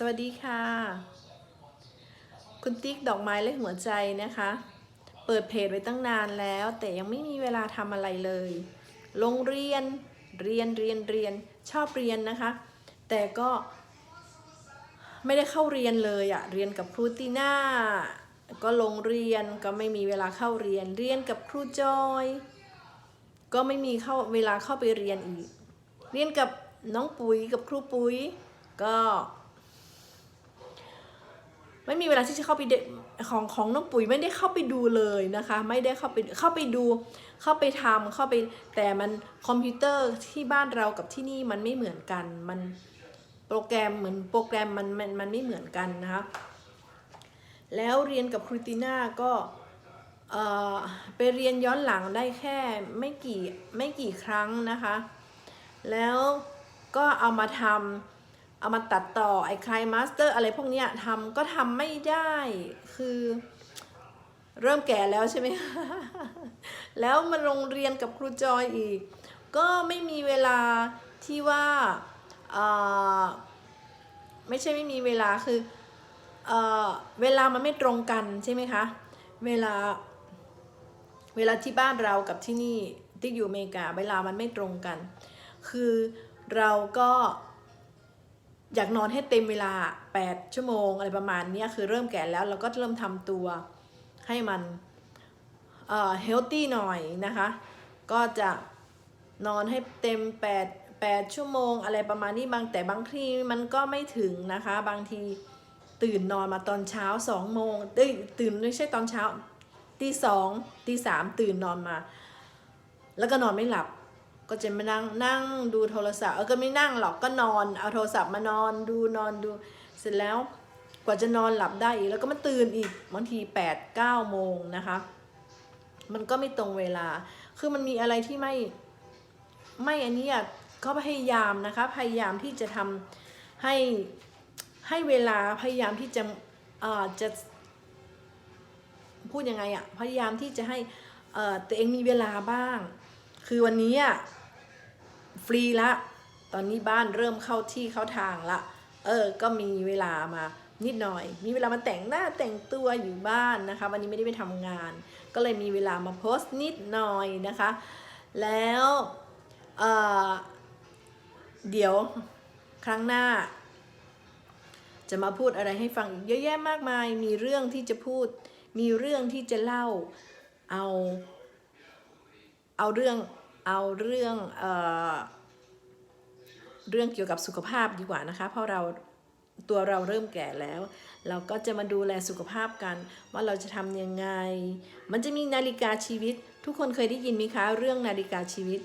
สวัสดีค่ะ คุณติ๊กดอกไม้และหัวใจนะคะ เปิดเพจไว้ตั้งนานแล้ว แต่ยังไม่มีเวลาทำอะไรเลย โรงเรียนเรียนเรียนเรียนชอบเรียนนะคะ แต่ก็ไม่ได้เข้าเรียนเลยอะเรียนกับครูตีน่าก็ลงเรียนก็ไม่มีเวลาเข้าเรียน เรียนกับครูจอย ก็ไม่มีเข้าเวลาเข้าไปเรียนอีก เรียนกับน้องปุ๋ยกับครูปุ๋ย ก็ ไม่มีเวลาที่จะเข้าไปเดของของน้องปุ๋ยไม่ได้เข้าไปดูเลยนะคะ ไม่ได้เข้าไปเข้าไปดู เข้าไปทำเข้าไปแต่มันคอมพิวเตอร์ที่บ้านเรากับที่นี่มันไม่เหมือนกันมันโปรแกรมเหมือนโปรแกรมมันมันมันไม่เหมือนกันนะคะแล้วเรียนกับครูติน่าก็เออไปเรียนย้อนหลังได้แค่ไม่กี่ไม่กี่ครั้งนะคะ แล้วก็เอามาทำ เอามาตัดต่อไอ้คลายมาสเตอร์อะไรพวกเนี้ยทำก็ทำไม่ได้ คือเริ่มแก่แล้วใช่ไหม แล้วมาโรงเรียนกับครูจอยอีก ก็ไม่มีเวลาที่ว่าเออไม่ใช่ไม่มีเวลาคือเออเวลามันไม่ตรงกันใช่ไหมคะ เวลา เวลาที่บ้านเรากับที่นี่ที่อยู่อเมริกา เวลามันไม่ตรงกัน คือเราก็ อยากนอนให้เต็มเวลา 8 ชั่วโมง อะไรประมาณนี้คือเริ่มแก่แล้วเราก็เริ่มทำตัวให้มันเอ่อเฮลตี้หน่อยนะคะ ก็จะนอนให้เต็ม 8 8 ชั่วโมง อะไรประมาณนี้บางแต่บางทีมันก็ไม่ถึงนะคะ บางทีตื่นนอนมาตอนเช้า2โมงเอ้ยตื่นไม่ใช่ตอนเช้าตีสองตีสามตื่นนอนมา แล้วก็นอนไม่หลับ ก็จะมานั่งนั่งดูโทรศัพท์เออก็ไม่นั่งหรอกก็นอน เอาโทรศัพท์มานอนดูนอนดู เสร็จแล้วกว่าจะนอนหลับได้อีกแล้วก็มาตื่นอีกบางที8ปดเก้าโมงนะคะ มันก็ไม่ตรงเวลา คือมันมีอะไรที่ไม่ไม่อันนี้อะเขาพยายามนะคะ พยายามที่จะทำให้ให้เวลาพยายามที่จะเอ่อจะพูดยังไงอะพยายามที่จะให้เอ่อตัวเองมีเวลาบ้าง คือวันนี้อะ ฟรีละ ตอนนี้บ้านเริ่มเข้าที่เข้าทางละ เออ ก็มีเวลามานิดหน่อย มีเวลามาแต่งหน้าแต่งตัวอยู่บ้านนะคะ วันนี้ไม่ได้ไปทำงาน ก็เลยมีเวลามาโพสต์นิดหน่อยนะคะ แล้วเเดี๋ยวครั้งหน้า จะมาพูดอะไรให้ฟังอีกเยอะแยะมากมาย มีเรื่องที่จะพูด มีเรื่องที่จะเล่า เอา เอาเรื่อง เอาเรื่องเอ่อเรื่องเกี่ยวกับสุขภาพดีกว่านะคะ เพราะเราตัวเราเริ่มแก่แล้ว เราก็จะมาดูแลสุขภาพกัน ว่าเราจะทำยังไง มันจะมีนาฬิกาชีวิต ทุกคนเคยได้ยินไหมคะเรื่องนาฬิกาชีวิต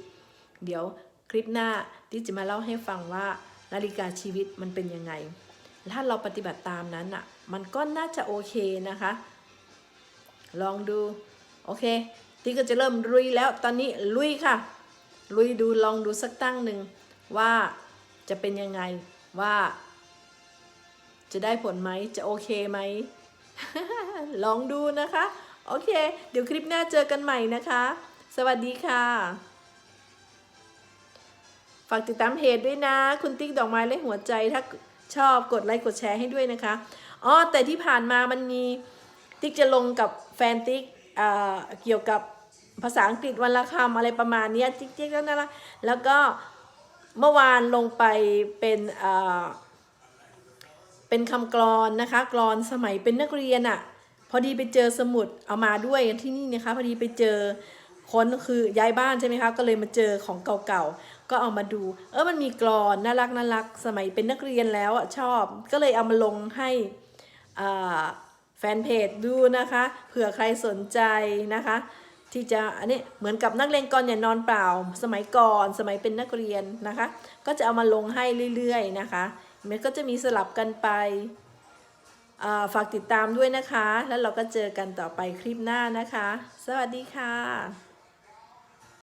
เดี๋ยวคลิปหน้าที่จะมาเล่าให้ฟังว่านาฬิกาชีวิตมันเป็นยังไง ถ้าเราปฏิบัติตามนั้นอะ มันก็น่าจะโอเคนะคะ ลองดู โอเค ที่ก็จะเริ่มลุยแล้วตอนนี้ลุยค่ะ ลุยดูลองดูสักตั้งหนึ่งว่าจะเป็นยังไงว่า จะได้ผลไหมจะโอเคไหมลองดูนะคะ โอเค เดี๋ยวคลิปหน้าเจอกันใหม่นะคะ สวัสดีค่ะ ฝากติดตามเพจด้วยนะ คุณติ๊กดอกไม้และหัวใจถ้าชอบกดไลค์กดแชร์ให้ด้วยนะคะอ๋อแต่ที่ผ่านมามันมีติ๊กจะลงกับแฟนติ๊กเอ่อเกี่ยวกับ ภาษาอังกฤษวันละคำอะไรประมาณนี้ยจิ๊กๆแล้วนะแล้วก็เมื่อวานลงไปเป็นเป็นคำกรอนนะคะกรอนสมัยเป็นนักเรียนอะ่ะพอดีไปเจอสมุดเอามาด้วยที่นี่นะคะพอดีไปเจอคนคือย้ายบ้านใช่ไหมคะก็เลยมาเจอของเก่าๆก็เอามาดู เออมันมีกรอนน่ารักน่ารักสมัยเป็นนักเรียนแล้วอะชอบ ก็เลยเอามาลงให้แฟนเพจดูนะคะเผื่อใครสนใจนะคะ ที่จะอันนี้เหมือนกับนักเรียนก่อนอย่านอนเปล่า สมัยก่อนสมัยเป็นนักเรียนนะคะ ก็จะเอามาลงให้เรื่อยๆนะคะมันก็จะมีสลับกันไปฝากติดตามด้วยนะคะ แล้วเราก็เจอกันต่อไปคลิปหน้านะคะ สวัสดีค่ะ